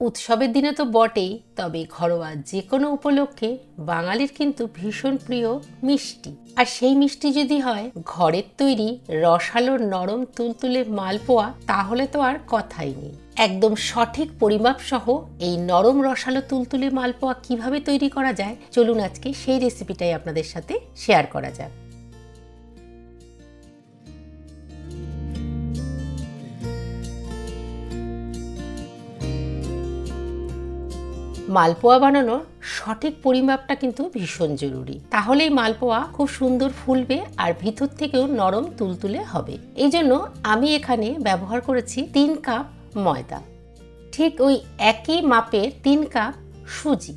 উৎসবের দিনে তো বটেই, তবে ঘরোয়া যে কোনো উপলক্ষে বাঙালির কিন্তু ভীষণ প্রিয় মিষ্টি। আর সেই মিষ্টি যদি হয়, ঘরের তৈরি রসালো নরম তুলতুলে মালপোয়া, তাহলে তো আর কথাই নেই। একদম সঠিক পরিমাপ সহ এই নরম রসালো তুলতুলে মালপোয়া কীভাবে তৈরি করা যায়, চলুন আজকে সেই রেসিপিটাই আপনাদের সাথে শেয়ার করা যাক। মালপোয়া বানানোর সঠিক পরিমাপটা কিন্তু ভীষণ জরুরি। তাহলেই মালপোয়া খুব সুন্দর ফুলবে আর ভিতর থেকেও নরম তুলতুলে হবে। এই জন্য আমি এখানে ব্যবহার করেছি তিন কাপ ময়দা। ঠিক ওই একই মাপের তিন কাপ সুজি।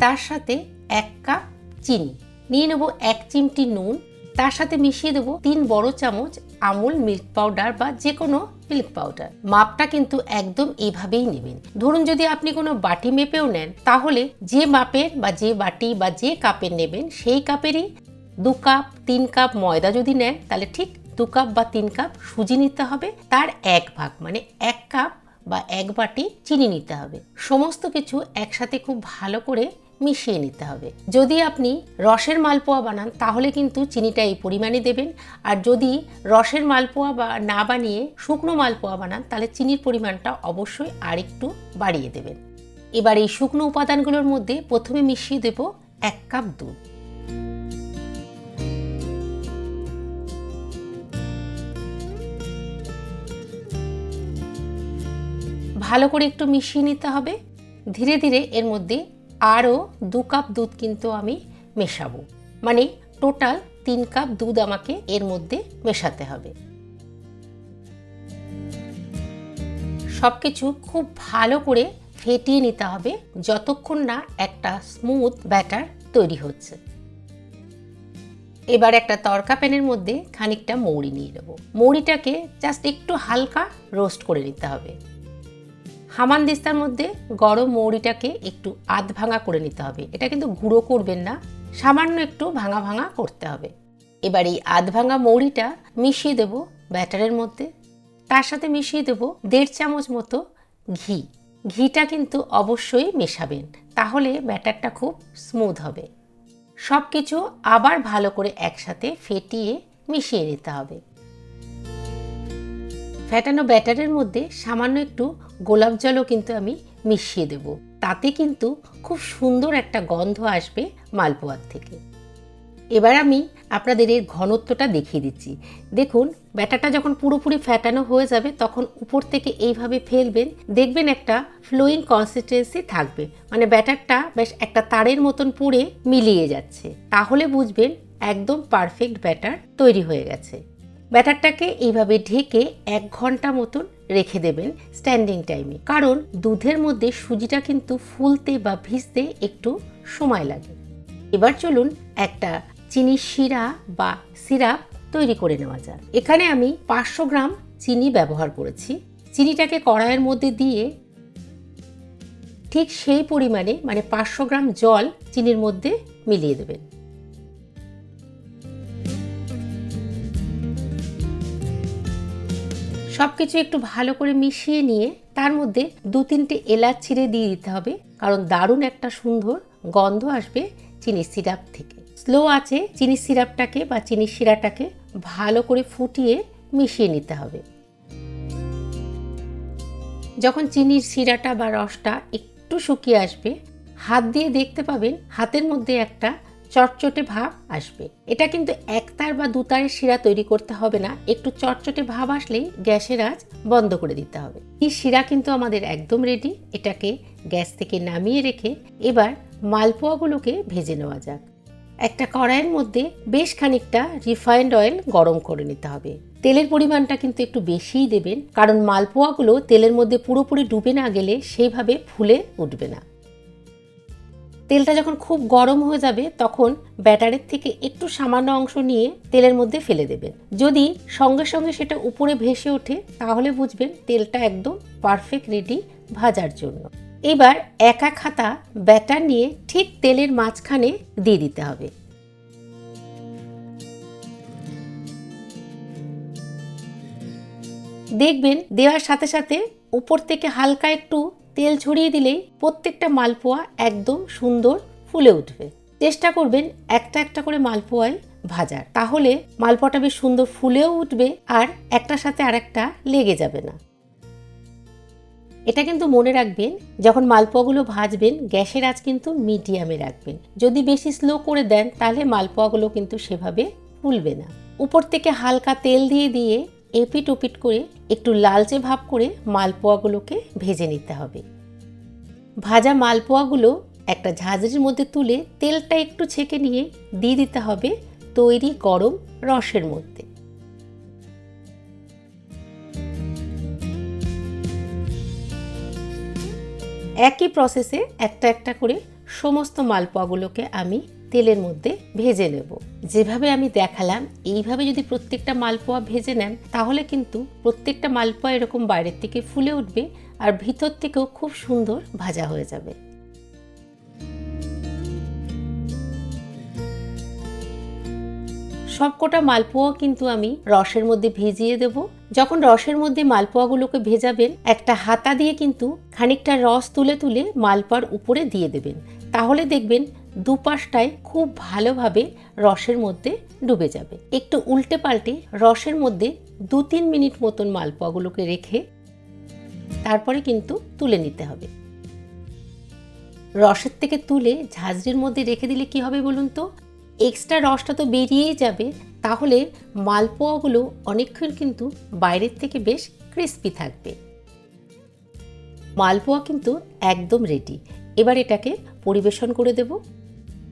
তার সাথে এক কাপ চিনি। নিয়ে নেব এক চিমটি নুন তার সাথে মিশিয়ে দেবো তিন বড় চামচ আমুল মিল্ক পাউডার বা যে কোনো মিল্ক পাউডার। মাপটা কিন্তু একদম এভাবেই নেবেন। ধরুন যদি আপনি কোনো বাটি মেপেও নেন, তাহলে যে মাপের বা যে বাটি বা যে কাপের নেবেন, সেই কাপেরই দু কাপ, তিন কাপ ময়দা যদি নেন, তাহলে ঠিক দু কাপ বা তিন কাপ সুজি নিতে হবে। তার এক ভাগ মানে এক কাপ বা এক বাটি চিনি নিতে হবে। সমস্ত কিছু একসাথে খুব ভালো করে মিশিয়ে নিতে হবে। যদি আপনি রসের মালপোয়া বানান, তাহলে কিন্তু চিনিটা এই পরিমাণে দেবেন। আর যদি রসের মালপোয়া বা না বানিয়ে শুকনো মালপোয়া বানান, তাহলে চিনির পরিমাণটা অবশ্যই আরেকটু বাড়িয়ে দেবেন। এবার এই শুকনো উপাদানগুলোর মধ্যে প্রথমে মিশিয়ে দেব এক কাপ দুধ। ভালো করে একটু মিশিয়ে নিতে হবে। ধীরে ধীরে এর মধ্যে আরও দু কাপ দুধ কিন্তু আমি মেশাবো। মানে টোটাল তিন কাপ দুধ আমাকে এর মধ্যে মেশাতে হবে। সব কিছু খুব ভালো করে ফেটিয়ে নিতে হবে যতক্ষণ না একটা স্মুথ ব্যাটার তৈরি হচ্ছে। এবার একটা তরকা প্যানের মধ্যে খানিকটা মৌরি নিয়ে নেব। মৌরিটাকে জাস্ট একটু হালকা রোস্ট করে নিতে হবে। হামান দিস্তার মধ্যে গরম মৌরিটাকে একটু আধ ভাঙা করে নিতে হবে। এটা কিন্তু গুঁড়ো করবেন না, সামান্য একটু ভাঙা ভাঙা করতে হবে। এবার এই আধ ভাঙা মৌরিটা মিশিয়ে দেব ব্যাটারের মধ্যে। তার সাথে মিশিয়ে দেব দেড় চামচ মতো ঘি। ঘিটা কিন্তু অবশ্যই মেশাবেন, তাহলে ব্যাটারটা খুব স্মুথ হবে। সব কিছু আবার ভালো করে একসাথে ফেটিয়ে মিশিয়ে নিতে হবে। ফ্যাটানো ব্যাটারের মধ্যে সামান্য একটু গোলাপ জলও কিন্তু আমি মিশিয়ে দেব। তাতে কিন্তু খুব সুন্দর একটা গন্ধ আসবে মালপোয়ার থেকে। এবার আমি আপনাদের এর ঘনত্বটা দেখিয়ে দিচ্ছি। দেখুন ব্যাটারটা যখন পুরোপুরি ফ্যাটানো হয়ে যাবে, তখন উপর থেকে এইভাবে ফেলবেন। দেখবেন একটা ফ্লোয়িং কনসিস্টেন্সি থাকবে। মানে ব্যাটারটা বেশ একটা তারের মতন পুড়ে মিলিয়ে যাচ্ছে। তাহলে বুঝবেন একদম পারফেক্ট ব্যাটার তৈরি হয়ে গেছে। ব্যাটারটাকে এইভাবে ঢেকে এক ঘণ্টা মতন রেখে দেবেন স্ট্যান্ডিং টাইমে। কারণ দুধের মধ্যে সুজিটা কিন্তু ফুলতে বা ভিজতে একটু সময় লাগে। এবার চলুন একটা চিনি শিরা বা সিরাপ তৈরি করে নেওয়া যায় এখানে আমি পাঁচশো গ্রাম চিনি ব্যবহার করেছি। চিনিটাকে কড়াইয়ের মধ্যে দিয়ে ঠিক সেই পরিমাণে মানে পাঁচশো গ্রাম জল চিনির মধ্যে মিলিয়ে দেবেন। সব কিছু একটু ভালো করে মিশিয়ে নিয়ে তার মধ্যে দু তিনটে এলাচ ছিঁড়ে দিয়ে দিতে হবে। কারণ দারুণ একটা সুন্দর গন্ধ আসবে চিনি সিরাপ থেকে। স্লো আছে চিনি সিরাপটাকে বা চিনি শিরাটাকে ভালো করে ফুটিয়ে মিশিয়ে নিতে হবে। যখন চিনির শিরাটা বা রসটা একটু শুকিয়ে আসবে, হাত দিয়ে দেখতে পাবেন হাতের মধ্যে একটা চটচটে ভাব আসবে। এটা কিন্তু একতার বা দুতারের শিরা তৈরি করতে হবে না। একটু চটচটে ভাব আসলেই গ্যাসের আঁচ বন্ধ করে দিতে হবে। এই শিরা কিন্তু আমাদের একদম রেডি এটাকে গ্যাস থেকে নামিয়ে রেখে এবার মালপোয়াগুলোকে ভেজে নেওয়া যাক। একটা কড়াইয়ের মধ্যে বেশ খানিকটা রিফাইন্ড অয়েল গরম করে নিতে হবে। তেলের পরিমাণটা কিন্তু একটু বেশিই দেবেন, কারণ মালপোয়াগুলো তেলের মধ্যে পুরোপুরি ডুবে না গেলে সেইভাবে ফুলে উঠবে না। তেলটা যখন খুব গরম হয়ে যাবে, তখন ব্যাটারের থেকে একটু সামান্য অংশ নিয়ে তেলের মধ্যে ফেলে দেবেন। যদি সঙ্গে সঙ্গে সেটা উপরে ভেসে ওঠে, তাহলে বুঝবেন তেলটা একদম পারফেক্ট রেডি ভাজার জন্য। এবার একা খাতা ব্যাটার নিয়ে ঠিক তেলের মাঝখানে দিয়ে দিতে হবে। দেখবেন দেওয়ার সাথে সাথে উপর থেকে হালকা একটু তেল ছড়িয়ে দিলেই প্রত্যেকটা মালপোয়া একদম সুন্দর ফুলে উঠবে। চেষ্টা করবেন একটা একটা করে মালপোয়াই ভাজার। তাহলে মালপোয়াটা বেশ সুন্দর ফুলেও উঠবে আর একটার সাথে আরেকটা লেগে যাবে না। এটা কিন্তু মনে রাখবেন, যখন মালপোয়াগুলো ভাজবেন, গ্যাসের আঁচ কিন্তু মিডিয়ামে রাখবেন। যদি বেশি স্লো করে দেন, তাহলে মালপোয়াগুলো কিন্তু সেভাবে ফুলবে না। উপর থেকে হালকা তেল দিয়ে দিয়ে এপিট ওপিট করে একটু লালচে ভাব করে মালপোয়াগুলোকে ভেজে নিতে হবে। ভাজা মালপোয়াগুলো একটা ঝাঁঝরির মধ্যে তুলে তেলটা একটু ছেঁকে নিয়ে দিয়ে দিতে হবে তৈরি গরম রসের মধ্যে। একই প্রসেসে একটা একটা করে সমস্ত মালপোয়াগুলোকে আমি তেলের মধ্যে ভেজে নেব। যেভাবে আমি দেখালাম, এইভাবে যদি প্রত্যেকটা মালপোয়া ভেজে নেন, তাহলে কিন্তু প্রত্যেকটা মালপোয়া এরকম বাইরের থেকে ফুলে উঠবে আর ভিতর থেকেও খুব সুন্দর ভাজা হয়ে যাবে। সবকটা মালপোয়া কিন্তু আমি রসের মধ্যে ভিজিয়ে দেব। যখন রসের মধ্যে মালপোয়াগুলোকে ভেজাবেন, একটা হাতা দিয়ে কিন্তু খানিকটা রস তুলে তুলে মালপোয়ার উপরে দিয়ে দেবেন। তাহলে দেখবেন দুপাশটায় খুব ভালোভাবে রসের মধ্যে ডুবে যাবে। একটু উল্টে পাল্টে রসের মধ্যে দু তিন মিনিট মতন মালপোয়াগুলোকে রেখে তারপরে কিন্তু তুলে নিতে হবে। রসের থেকে তুলে ঝাঁঝরির মধ্যে রেখে দিলে কি হবে বলুন তো? এক্সট্রা রসটা তো বেরিয়েই যাবে, তাহলে মালপোয়াগুলো অনেকক্ষণ কিন্তু বাইরের থেকে বেশ ক্রিস্পি থাকবে। মালপোয়া কিন্তু একদম রেডি এবার এটাকে পরিবেশন করে দেব।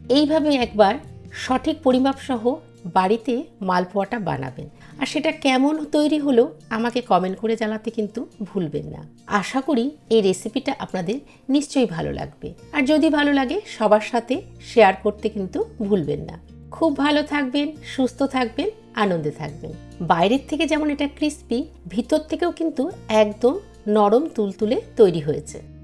এইভাবে একবার সঠিক পরিমাপ সহ বাড়িতে মালপোয়াটা বানাবেন। আর সেটা কেমন তৈরি হলো আমাকে কমেন্ট করে জানাতে কিন্তু ভুলবেন না। আশা করি এই রেসিপিটা আপনাদের নিশ্চয়ই ভালো লাগবে। আর যদি ভালো লাগে, সবার সাথে শেয়ার করতে কিন্তু ভুলবেন না। খুব ভালো থাকবেন, সুস্থ থাকবেন, আনন্দে থাকবেন। বাইরের থেকে যেমন এটা ক্রিস্পি ভিতর থেকেও কিন্তু একদম নরম তুলতুলে তৈরি হয়েছে।